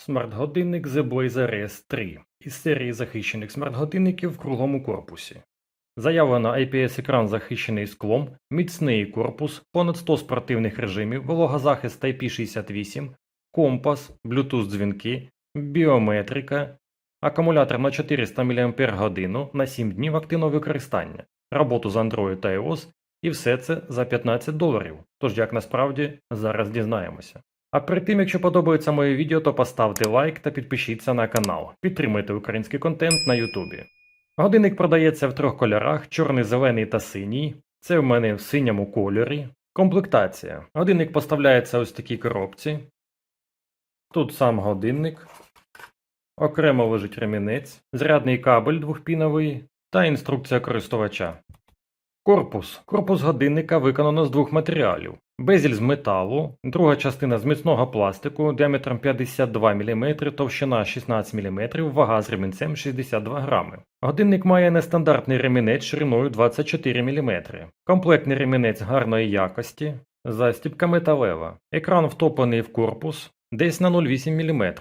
Смарт-годинник The Blazer S3 із серії захищених смарт-годинників в круглому корпусі. Заявлено IPS-екран захищений склом, міцний корпус, понад 100 спортивних режимів, вологозахист IP68, компас, Bluetooth дзвінки, біометрика, акумулятор на 400 мАч на 7 днів активного використання, роботу з Android та iOS і все це за 15 доларів. Тож як насправді зараз дізнаємося. А перед тим, якщо подобається моє відео, то поставте лайк та підпишіться на канал. Підтримуйте український контент на Ютубі. Годинник продається в трьох кольорах: чорний, зелений та синій. Це в мене в синьому кольорі. Комплектація. Годинник поставляється ось в такій коробці. Тут сам годинник. Окремо лежить ремінець, зрядний кабель двохпіновий та інструкція користувача. Корпус. Корпус годинника виконано з двох матеріалів. Безіль з металу, друга частина з міцного пластику діаметром 52 мм, товщина 16 мм, вага з ремінцем 62 грами. Годинник має нестандартний ремінець шириною 24 мм. Комплектний ремінець гарної якості, застібка металева. Екран втоплений в корпус десь на 0,8 мм.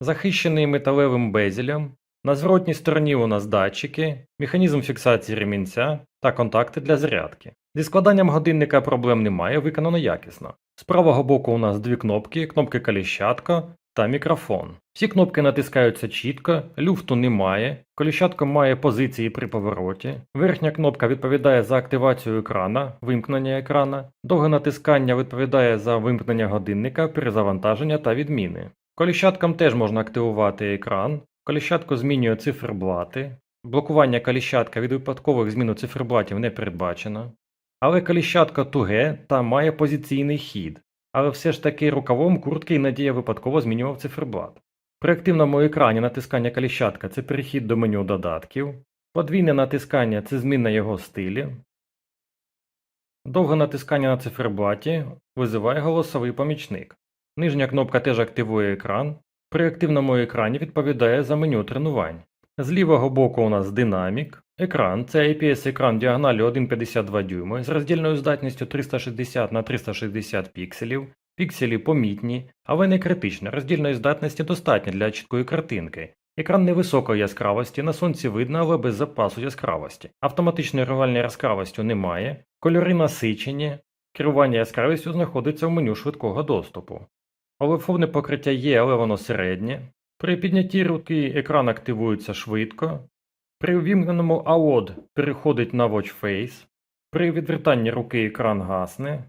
Захищений металевим безелем. На зворотній стороні у нас датчики, механізм фіксації ремінця та контакти для зарядки. Зі складанням годинника проблем немає, виконано якісно. З правого боку у нас дві кнопки, кнопки коліщатка та мікрофон. Всі кнопки натискаються чітко, люфту немає, коліщатка має позиції при повороті. Верхня кнопка відповідає за активацію екрана, вимкнення екрана, довге натискання відповідає за вимкнення годинника, перезавантаження та відміни. Коліщаткам теж можна активувати екран, коліщатко змінює циферблати, блокування коліщатка від випадкових змін циферблатів не передбачено. Але коліщатка туге та має позиційний хід, але все ж таки рукавом куртки Надія випадково змінював циферблат. При активному екрані натискання коліщатка це перехід до меню додатків, подвійне натискання це зміна його стилі. Довге натискання на циферблаті визиває голосовий помічник. Нижня кнопка теж активує екран. При активному екрані відповідає за меню тренувань. З лівого боку у нас динамік. Екран це IPS-екран діагоналю 1,52 дюйми з роздільною здатністю 360 на 360 пікселів. Пікселі помітні, але не критично, роздільної здатності достатньо для чіткої картинки. Екран невисокої яскравості, на сонці видно, але без запасу яскравості. Автоматичної регулювання яскравістю немає, кольори насичені, керування яскравістю знаходиться в меню швидкого доступу. Олефовне покриття є, але воно середнє. При піднятті руки екран активується швидко. При увімкненому AOD переходить на Watch Face. При відвертанні руки екран гасне.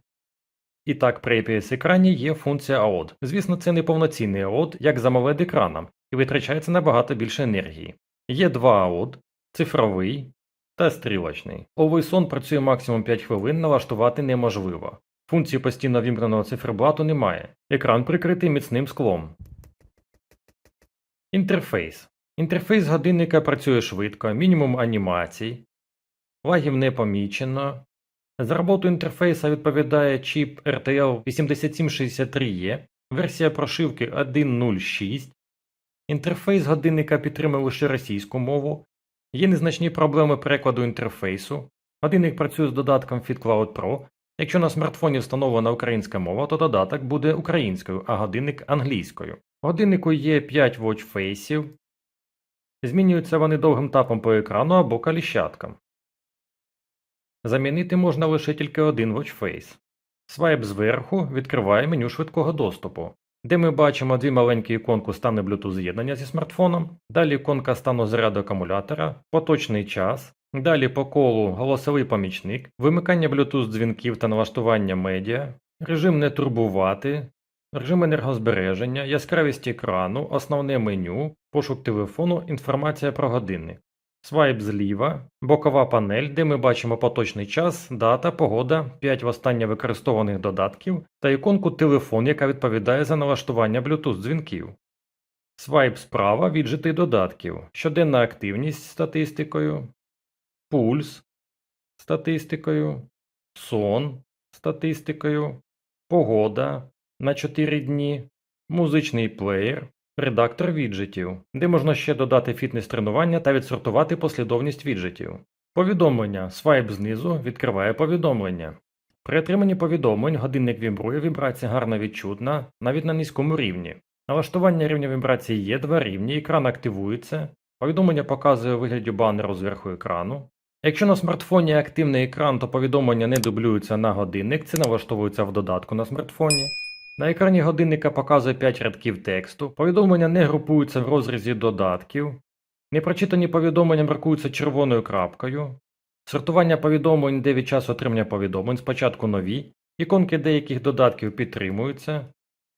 І так, при IPS-екрані є функція AOD. Звісно, це не повноцінний AOD, як з AMOLED екраном, і витрачається набагато більше енергії. Є два AOD цифровий та стрілочний. On працює максимум 5 хвилин, налаштувати неможливо. Функції постійно вімкненого циферблату немає. Екран прикритий міцним склом. Інтерфейс. Інтерфейс годинника працює швидко, мінімум анімацій. Лагів не помічено. За роботу інтерфейса відповідає чіп RTL 8763E, версія прошивки 1.06. Інтерфейс годинника підтримує лише російську мову. Є незначні проблеми перекладу інтерфейсу. Годинник працює з додатком FitCloud Pro. Якщо на смартфоні встановлена українська мова, то додаток буде українською, а годинник англійською. Годиннику є 5 watchfaceів. Змінюються вони довгим тапом по екрану або каліщаткам. Замінити можна лише тільки один watchface. Свайп зверху відкриває меню швидкого доступу, де ми бачимо дві маленькі іконку стану Bluetooth з'єднання зі смартфоном, далі іконка стану заряду акумулятора, поточний час, далі по колу голосовий помічник, вимикання Bluetooth дзвінків та налаштування медіа, режим не турбувати, режим енергозбереження, яскравість екрану, основне меню, пошук телефону, інформація про годинник. Свайп зліва, бокова панель, де ми бачимо поточний час, дата, погода, 5 востаннє використованих додатків та іконку телефон, яка відповідає за налаштування Bluetooth дзвінків. Свайп справа віджити додатків, щоденна активність статистикою, пульс статистикою, сон статистикою, погода на 4 дні, музичний плеєр, редактор віджитів, де можна ще додати фітнес-тренування та відсортувати послідовність віджитів. Повідомлення свайп знизу відкриває повідомлення. При отриманні повідомлень годинник вібрує, вібрація гарно відчутна, навіть на низькому рівні. Налаштування рівня вібрації є два рівні, екран активується, повідомлення показує у вигляді банеру зверху екрану. Якщо на смартфоні активний екран, то повідомлення не дублюються на годинник, це налаштовується в додатку на смартфоні. На екрані годинника показує 5 рядків тексту, повідомлення не групуються в розрізі додатків, непрочитані повідомлення маркуються червоною крапкою, сортування повідомлень, де від часу отримання повідомлень, спочатку нові, іконки деяких додатків підтримуються,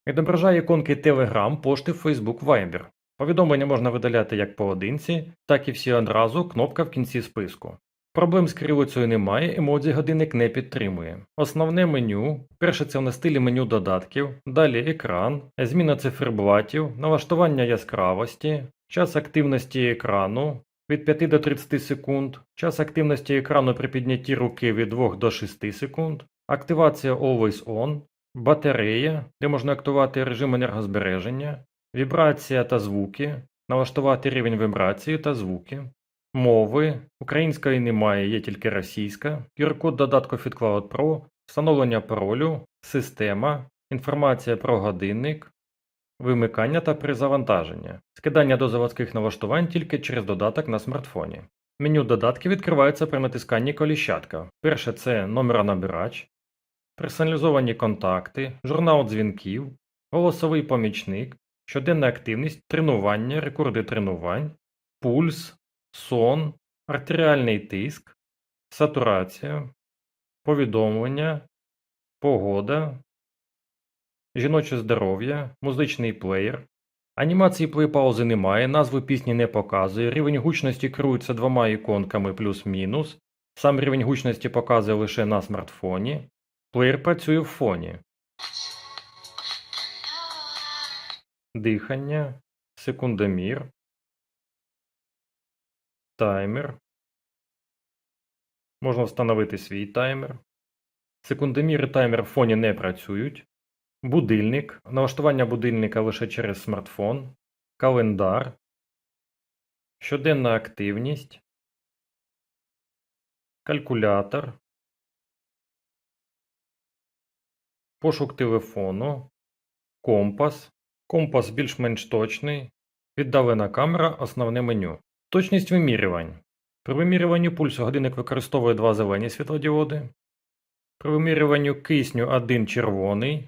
відображає іконки Telegram, пошти, Facebook, Viber. Повідомлення можна видаляти як поодинці, так і всі одразу, кнопка в кінці списку. Проблем з кирилицею немає, емодзі годинник не підтримує. Основне меню. Перше це на стилі меню додатків, далі екран, зміна циферблатів, налаштування яскравості, час активності екрану від 5 до 30 секунд, час активності екрану при піднятті руки від 2 до 6 секунд, активація Always On, батарея, де можна актувати режим енергозбереження, вібрація та звуки, налаштувати рівень вібрації та звуки. Мови. Української немає, є тільки російська. QR-код додатку FitCloud Pro, встановлення паролю, система, інформація про годинник, вимикання та перезавантаження, скидання до заводських налаштувань тільки через додаток на смартфоні. Меню додатків відкривається при натисканні коліщатка. Перше це номеронабирач, персоналізовані контакти, журнал дзвінків, голосовий помічник, щоденна активність, тренування, рекорди тренувань, пульс, сон, артеріальний тиск, сатурація, повідомлення, погода, жіноче здоров'я, музичний плеєр. Анімації плей-паузи немає, назву пісні не показує, рівень гучності керується двома іконками плюс-мінус, сам рівень гучності показує лише на смартфоні, плеєр працює в фоні. Дихання, секундомір, таймер. Можна встановити свій таймер. Секундомір і таймер в фоні не працюють. Будильник. Налаштування будильника лише через смартфон. Календар. Щоденна активність. Калькулятор. Пошук телефону. Компас. Компас більш-менш точний. Віддалена камера основне меню. Точність вимірювань. При вимірюванні пульсу годинник використовує два зелені світлодіоди. При вимірюванні кисню один червоний.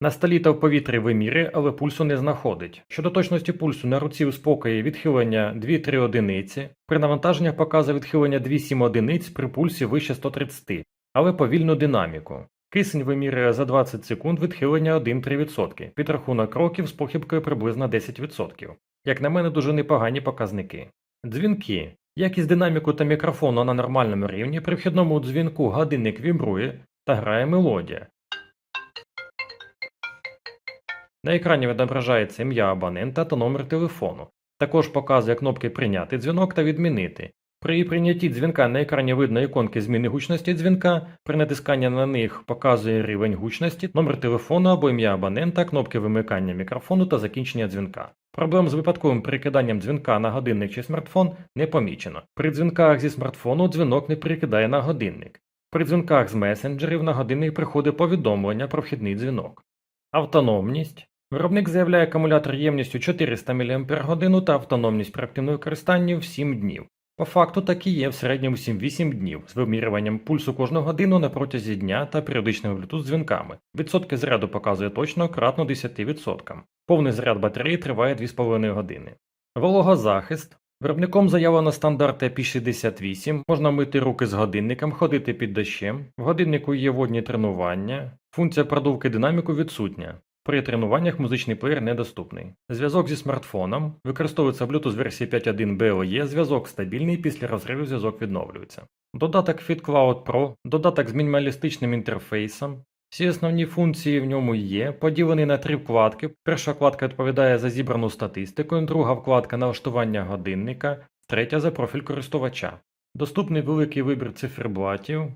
На столі та в повітрі вимірює, але пульсу не знаходить. Щодо точності пульсу на руці у спокої відхилення 2-3 одиниці. При навантаженнях показує відхилення 2-7 одиниць при пульсі вище 130, але повільну динаміку. Кисень вимірює за 20 секунд відхилення 1-3%, підрахунок кроків з похибкою приблизно 10%. Як на мене, дуже непогані показники. Дзвінки. Якість динаміку та мікрофону на нормальному рівні, при вхідному дзвінку годинник вібрує та грає мелодія. На екрані відображається ім'я абонента та номер телефону. Також показує кнопки Прийняти дзвінок та відмінити. При прийнятті дзвінка на екрані видно іконки зміни гучності дзвінка, при натисканні на них показує рівень гучності, номер телефону або ім'я абонента, кнопки вимикання мікрофону та закінчення дзвінка. Проблем з випадковим перекиданням дзвінка на годинник чи смартфон не помічено. При дзвінках зі смартфону дзвінок не перекидає на годинник. При дзвінках з месенджерів на годинник приходить повідомлення про вхідний дзвінок. Автономність. Виробник заявляє акумулятор ємністю 400 мАч та автономність при активному використанні в 7 днів. По факту так і є в середньому 7-8 днів з вимірюванням пульсу кожну годину на протязі дня та періодичними Bluetooth дзвінками. Відсотки заряду показує точно кратно 10%. Повний заряд батареї триває 2,5 години. Вологозахист. Виробником заявлено стандарт IP68, можна мити руки з годинником, ходити під дощем. В годиннику є водні тренування. Функція продувки динаміку відсутня. При тренуваннях музичний плеєр недоступний. Зв'язок зі смартфоном використовується Bluetooth версії 5.1 BLE, зв'язок стабільний, після розриву зв'язок відновлюється. Додаток FitCloud Pro, додаток з мінімалістичним інтерфейсом. Всі основні функції в ньому є, поділені на три вкладки. Перша вкладка відповідає за зібрану статистику, друга вкладка налаштування годинника, третя за профіль користувача. Доступний великий вибір циферблатів.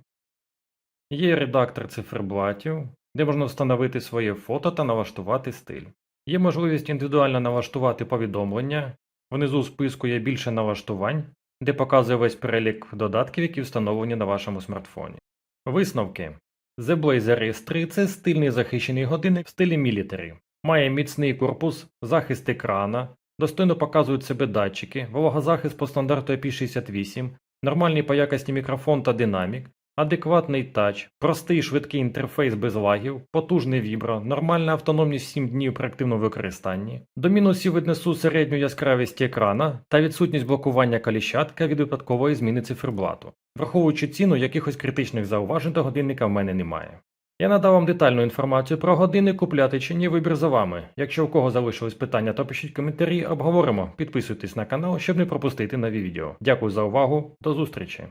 Є редактор циферблатів, де можна встановити своє фото та налаштувати стиль. Є можливість індивідуально налаштувати повідомлення. Внизу списку є більше налаштувань, де показує весь перелік додатків, які встановлені на вашому смартфоні. Висновки. The Blazer S3 це стильний захищений годинник в стилі мілітарі. Має міцний корпус, захист екрана, достойно показують себе датчики, вологозахист по стандарту IP68, нормальний по якості мікрофон та динамік, адекватний тач, простий швидкий інтерфейс без лагів, потужний вібро, нормальна автономність 7 днів при активному використанні. До мінусів віднесу середню яскравість екрана та відсутність блокування каліщатка від випадкової зміни циферблату. Враховуючи ціну, якихось критичних зауважень до годинника в мене немає. Я надав вам детальну інформацію про годинник, купляти чи ні, вибір за вами. Якщо у кого залишились питання, то пишіть коментарі, обговоримо. Підписуйтесь на канал, щоб не пропустити нові відео. Дякую за увагу, до зустрічі!